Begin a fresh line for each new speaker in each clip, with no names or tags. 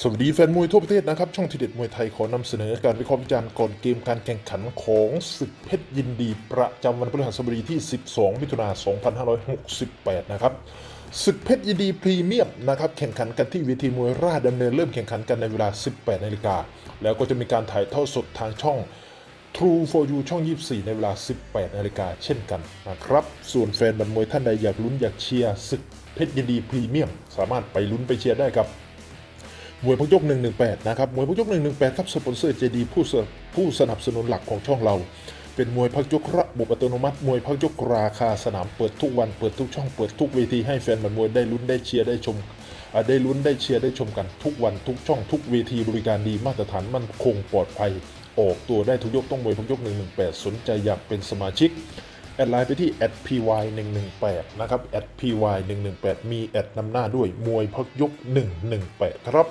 สวัสดีแฟนมวยทั่วประเทศนะครับ ช่องทีเด็ดมวยไทยขอนำเสนอการวิเคราะห์วิจารณ์ก่อนเกมการแข่งขันของศึกเพชรยินดีประจำวันพฤหัสบดีที่ 12 มิถุนายน 2568 นะครับศึกเพชรยินดีพรีเมียมนะครับแข่งขันกันที่เวทีมวยราชดำเนินเริ่มแข่งขันกันในเวลา 18 นาฬิกา แล้วก็จะมีการถ่ายทอดสดทางช่อง True for You ช่อง 24 ในเวลา 18 นาฬิกาเช่นกันนะครับส่วนแฟนบันมวยท่านใดอยากลุ้นอยากเชียร์ศึกเพชรยินดีพรีเมียมสามารถไปลุ้นไปเชียร์ได้ครับ มวยพกยก 118 นะครับ มวยพกยก 118 ครับสปอนเซอร์เจดีผู้ผู้สนับสนุนหลักของช่องเรา เป็นมวยพักยกระบบอัตโนมัติ มวยพักยกราคาสนามเปิดทุกวัน เปิดทุกช่อง เปิดทุกเวทีให้แฟนบันมวยได้ลุ้นได้เชียร์ได้ชม ได้ลุ้นได้เชียร์ได้ชมกันทุกวันทุกช่องทุกเวทีบริการดีมาตรฐานมั่นคงปลอดภัย ออกตัวได้ทุกยกต้องมวยพักยก 118 สนใจอยากเป็นสมาชิกแอดไลน์ไปที่ @py 118 นะครับ @py 118 มีแอดนำหน้าด้วยมวยพักยก 118 ครับ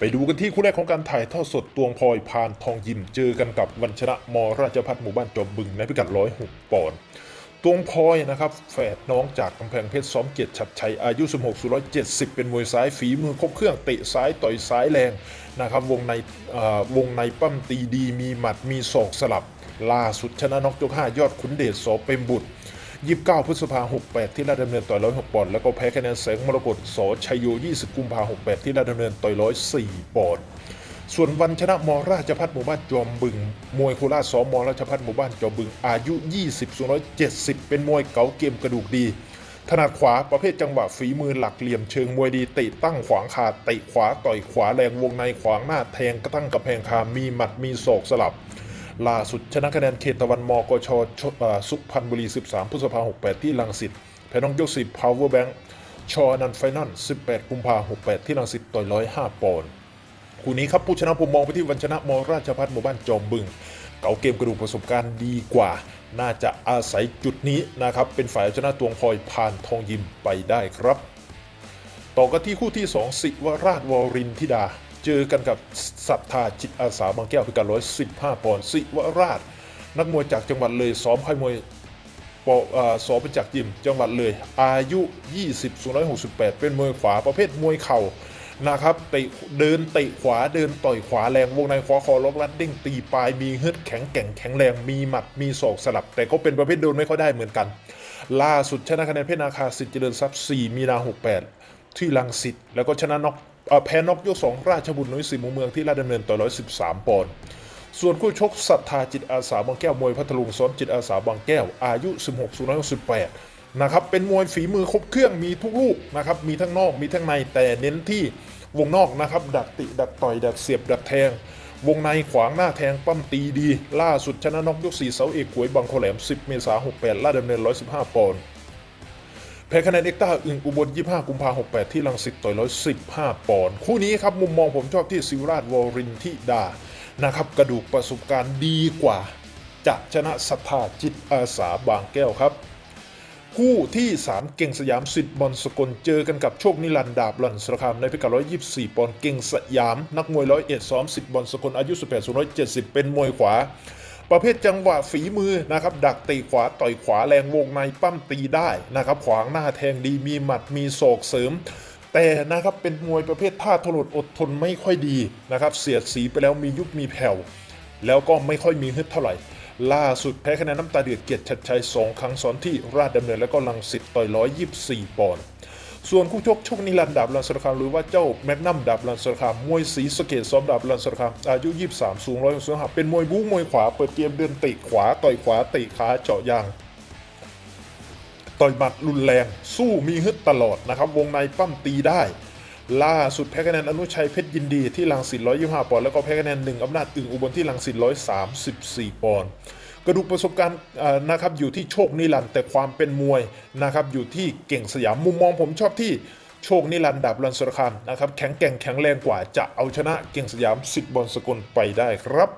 ไปดูกันที่คู่แรกของการถ่ายทอดสดตวงพลอยพานทองยิม เจอกันกับวันชนะมราชพัฒหมู่บ้านจอมบึงในพิกัด106ปอนด์ตวงพลอยนะครับแฝดน้องจากกำแพงเพชรซ้อมเกียรติชัดชัยอายุ 16สุ170เป็นมวยซ้ายฝีมือครบเครื่องเตะซ้ายต่อยซ้ายแรงนะครับวงในวงในปั้มตีดี มีหมัดมีศอกสลับ ล่าสุดชนะน็อกยก5ยอดขุนเดชโสเปมบุตร 29 พฤษภา68ที่ราชดำเนินต่อย106ปอนด์แล้วก็แพ้คะแนนแสงมรกตสชัยโย20 กุมภา68ที่ราชดำเนินต่อย104ปอนด์ส่วนวันชนะมราชพัฒหมู่บ้านจอมบึง มวยโคราชสมราชพัฒหมู่บ้านจอมบึง อายุ 20 170 เป็นมวยเก๋าเกมกระดูกดี ถนัดขวาประเภทจังหวะฝีมือหลักเหลี่ยมเชิงมวยดีเตะตั้งขวางคาเตะขวาต่อยขวาแรงวงในขวางหน้าแทงกระตั้งกระแพงคามีหมัดมีศอกสลับ ล่าสุดชนะคะแนนเขตตะวันมกชชสุพรรณบุรี 13พฤษภา68 ที่ลังสิตแพ้น้องยกสิบ power bank ชอนันไฟนอล18 กุมภา68 ที่ลังสิตต่อย105ปอนด์คู่นี้ครับผู้ชนะผมมองไปที่วันชนะมราชพัฒหมู่บ้านจอมบึง เก่าเกมกระดูกประสบการณ์ดีกว่า น่าจะอาศัยจุดนี้นะครับ เป็นฝ่ายชนะตวงพลอยผ่านทองยิมไปได้ครับ ต่อกันที่คู่ที่ 2 สิวราชวรินทิดา เจอกันกับศรัทธาจิตอาสาบางแก้วพิการ115ปอนด์สิวราช นักมวยจากจังหวัดเลยซ้อมค่ายมวยปเอ่อสอเป็นจากยิมจังหวัดเลย อายุ 20 168 เป็นมวยขวาประเภทมวยเข่านะครับเตะเดินเตะขวาเดินต่อยขวาแรงวงในขวาคอล็อกลัดเด้งตีปลายมีฮึดแข็งแกร่งแข็งแรงมีหมัดมีศอกสลับ แต่ก็เป็นประเภทโดนไม่ค่อยได้เหมือนกัน ล่าสุดชนะคะแนนเพชรนาคาสิทธิ์เจริญทรัพย์ 4 มีนา 68 ที่ลังสิตแล้วก็ชนะน็อก แพ้นอกยกสองราชบุตรน้อยสีมุมเมืองที่ราชดำเนินต่อ113ปอนด์ส่วนคู่ชกศรัทธาจิตอาสาบางแก้วมวยพัทลุงซ้อมจิตอาสาบางแก้ว อายุ 16 168นะครับเป็นมวยฝีมือครบเครื่องมีทุกลูกนะครับมีทั้งนอกมีทั้งในแต่เน้นที่วงนอกนะครับดักติดักต่อยดักเสียบดักแทง วงในขวางหน้าแทงปั้มตีดี ล่าสุดชนะนอกยกสี่เสาเอกหวยบางโคแหลม 10 เมษายน68ราดำเนิน 115 ปอนด์ แพ้คะแนนเอ็กต้าอึงอุบล 25 กุมภาพันธ์ 68 ที่ลังสิตต่อย115 ปอนด์คู่นี้ครับ มุมมองผมชอบที่ซิวราชวอรินทิดานะครับ กระดูกประสบการณ์ดีกว่า จะชนะศรัทธาจิตอาสาบางแก้วครับ คู่ที่ 3 เก่งสยามสิทธิ์บอลสกลเจอกันกับโชคนิรันดาบหลันสระคามในพิกัด 124 ปอนด์เก่งสยาม นักมวยร้อยเอ็ดซ้อมสิทธิ์บอลสกลอายุ 18 170 เป็นมวยขวา ประเภทจังหวะฝีมือนะครับดักตีขวาต่อยขวาแรงวงในปั้มตีได้นะครับขวางหน้าแทงดีมีหมัดมีศอกเสริมแต่นะครับเป็นมวยประเภทท่าถลดอดทนไม่ค่อยดีนะครับเสียดสีไปแล้วมียุบมีแผ่วแล้วก็ไม่ค่อยมีฮึดเท่าไหร่ ล่าสุดแพ้คะแนนน้ำตาเดือดเกียรติชัดชัย 2 ครั้งซ้อนที่ราชดำเนินและก็ลังสิตต่อย 124 ปอนด์ ส่วนคู่ชกโชคนิรันดร์ดาบลันสรคามหรือว่าเจ้าแมกนัมดาบลันสรคามมวยสีสเกตซ้อมดาบลันสรคามอายุ 23 สูง100สูงหัเป็นมวยบู๊มวยขวาเปิดเกมเดินเตะขวาต่อยขวาเตะขาเจาะยางต่อยหมัดรุนแรง สู้มีฮึดตลอดนะครับ วงในปั้มตีได้ ล่าสุดแพ้คะแนนอนุชัยเพชรยินดีที่ลังสิต125 ปอนด์แล้วก็แพ้คะแนนหนึ่งอำนาจอึ่งอุบลที่ลังสิต134 ปอนด์ กระดูกประสบการณ์นะครับอยู่ที่โชคนิรันด์แต่ความเป็นมวยนะครับอยู่ที่เก่งสยามมุมมองผมชอบที่โชคนิรันดร์ดับรันสรคามนะครับแข็งแกร่งแข็งแรงกว่าจะเอาชนะเก่งสยามสิทธิ์บอลสกลไปได้ครับ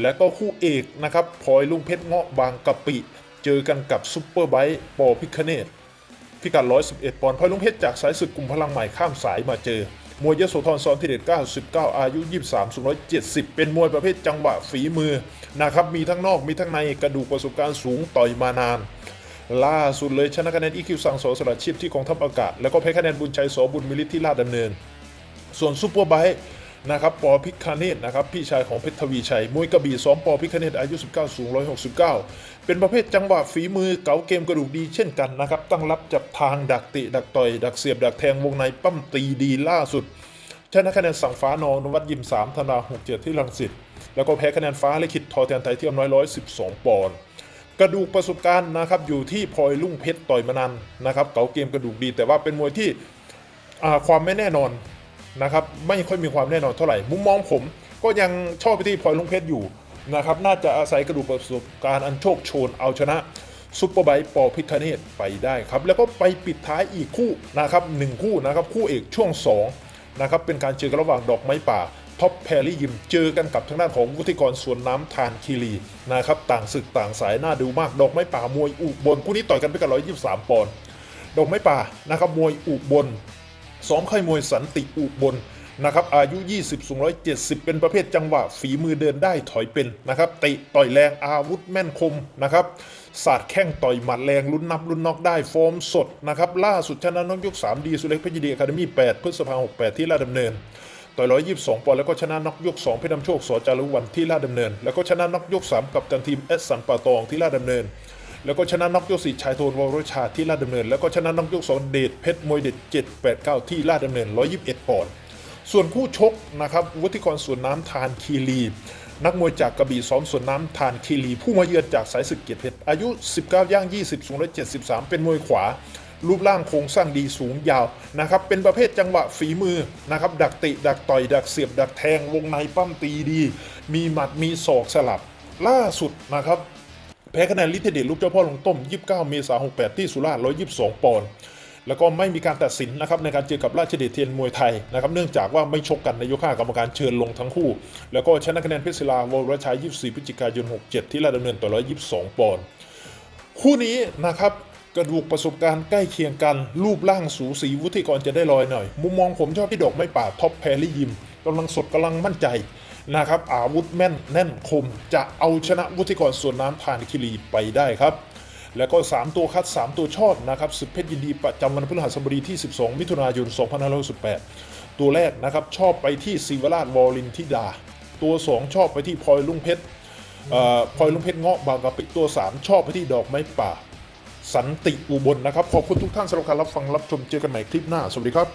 และก็คู่เอกนะครับพลอยลุงเพชรเงาะบางกะปิ เจอกันกับซุปเปอร์ไบค์ปอพิคเนตพิกัด 111 ปอนด์พลอยลุงเพชรจากสายศึกกลุ่มพลังใหม่ข้ามสายมาเจอ มวยยโสธรซ้อนที่เด็ด99 อายุ 23สูง170 เป็นมวยประเภทจังหวะฝีมือนะครับมีทั้งนอกมีทั้งในกระดูกประสบการณ์สูงต่อยมานาน ล่าสุดเลยชนะคะแนนอีคิวสังสอสละชีพที่กองทัพอากาศ แล้วก็แพ้คะแนนบุญชัยโสบุญมิลิที่ลาดดำเนิน ส่วนซูเปอร์ไบค์ นะครับปอพิคเนตนะครับพี่ชายของเพชรทวีชัยมวยกระบี่ซ้อมปอพิคเนตอายุ 19 สูง 169 เป็นประเภทจังหวะฝีมือเก๋าเกมกระดูกดีเช่นกันนะครับตั้งรับจับทางดักติดักต่อย ดักเสียบ ดักแทงวงในปั้มตีดีล่าสุดชนะคะแนนสังฟ้านอนวัดยิม3ธนา67ที่ลังสิตแล้วก็แพ้คะแนนฟ้าลิขิตทอแทนไทยที่อำน้อย112ปอนด์กระดูกประสบการณ์นะครับอยู่ที่พลอยลุ่งเพชรต่อยมานานนะครับเก๋าเกมกระดูกดี แต่ว่าเป็นมวยที่ความไม่แน่นอน นะครับไม่ค่อยมีความแน่นอนเท่าไหร่ มุมมองผมก็ยังชอบไปที่พลอยลุงเพชรอยู่นะครับน่าจะอาศัยกระดูกประสบการณ์อันโชคโชนเอาชนะซุปเปอร์ไบค์ปอพิคเนตไปได้ครับ แล้วก็ไปปิดท้ายอีกคู่นะครับหนึ่งคู่นะครับคู่เอกช่วงสองนะครับเป็นการเจอกันระหว่างดอกไม้ป่าท็อปแพรรี่ยิมเจอกันกับทางด้านของวุฒิกรสวนน้ำทานคีรีนะครับต่างศึกต่างสายน่าดูมาก ดอกไม้ป่ามวยอุบลคู่นี้ต่อยกันไปกัน123 ปอนด์ดอกไม้ป่านะครับมวยอุบล ซ้อมค่ายมวยสันติอุบลนะครับอายุ 20สูง170 เป็นประเภทจังหวะฝีมือเดินได้ถอยเป็นนะครับเตะต่อยแรงอาวุธแม่นคมนะครับศาสตร์แข้งต่อยหมัดแรงลุ้นนับลุ้นน็อกได้ฟอร์มสดนะครับล่าสุดชนะน้องยก3ดีสุเล็กเพชรยินดีอะคาเดมี่8พฤษภาคม68 ที่ลาดดำเนินต่อย122ปอนด์แล้วก็ชนะน็อกยก 2 เพชรนำโชคสอจารุวันที่ลาดดำเนิน แล้วก็ชนะน็อกยก 3 กับตันทีมเอสสันป่าตองที่ลาดดำเนิน แล้วก็ชนะน็อกยก4ชายโทนวรชาที่ลาดดำเนิน แล้วก็ชนะน็อกยก2เดชเพชรมวยเด็ด789ที่ลาดดำเนิน121ปอนด์ส่วนคู่ชกนะครับวุฒิกรสวนน้ำทานคีรีนักมวยจากกระบี่ซ้อมสวนน้ำทานคีรี ผู้มาเยือนจากสายศึกเกียรติเพชรอายุ 19 ย่าง 20 สูง 173 เป็นมวยขวา รูปร่างโครงสร้างดีสูงยาวนะครับเป็นประเภทจังหวะฝีมือนะครับดักติดักต่อย ดักเสียบ ดักแทงวงในปั้มตีดี มีหมัดมีศอกสลับ ล่าสุดนะครับ พ้คะแนนลิทเทเดชลูกเจ้าพ่อลงต้ม 29 เมษายน 68 ที่สุราษฎร์ 122 ปอนด์แล้วก็ไม่มีการตัดสินนะครับในการเจอกับราชเดชเทียนมวยไทยนะครับเนื่องจากว่าไม่ชกกันในยกห้ากรรมการเชิญลงทั้งคู่ แล้วก็ชนะคะแนนเพชรศิลาวรชัย 24 พฤศจิกายน 67 ที่ลาดดำเนินต่อ 122 ปอนด์คู่นี้นะครับกระดูกประสบการณ์ใกล้เคียงกัน รูปร่างสูสีวุฒิกรจะได้ลอยหน่อย มุมมองผมชอบพี่ดอกไม้ป่าท็อปแพรลี่ยิมกำลังสดกำลังมั่นใจ นะครับอาวุธแม่นแน่นคมจะเอาชนะวุฒิกรส่วนน้ำทานคิรีไปได้ครับ แล้วก็ 3 ตัวคัด 3 ตัวชอดนะครับศึกเพชรยินดีประจำวันพฤหัสบดีที่ 12 มิถุนายน 2568 ตัวแรกนะครับชอบไปที่ศิวราชวอลินทิดา ตัว 2 ชอบไปที่พลอยลุงเพชรพลอยลุงเพชรเงาะบางกะปิตัว 3 ชอบไปที่ดอกไม้ป่า สันติอุบลนะครับขอบคุณทุกท่านสำหรับการรับฟังรับชมเจอกันใหม่คลิปหน้าสวัสดีครับ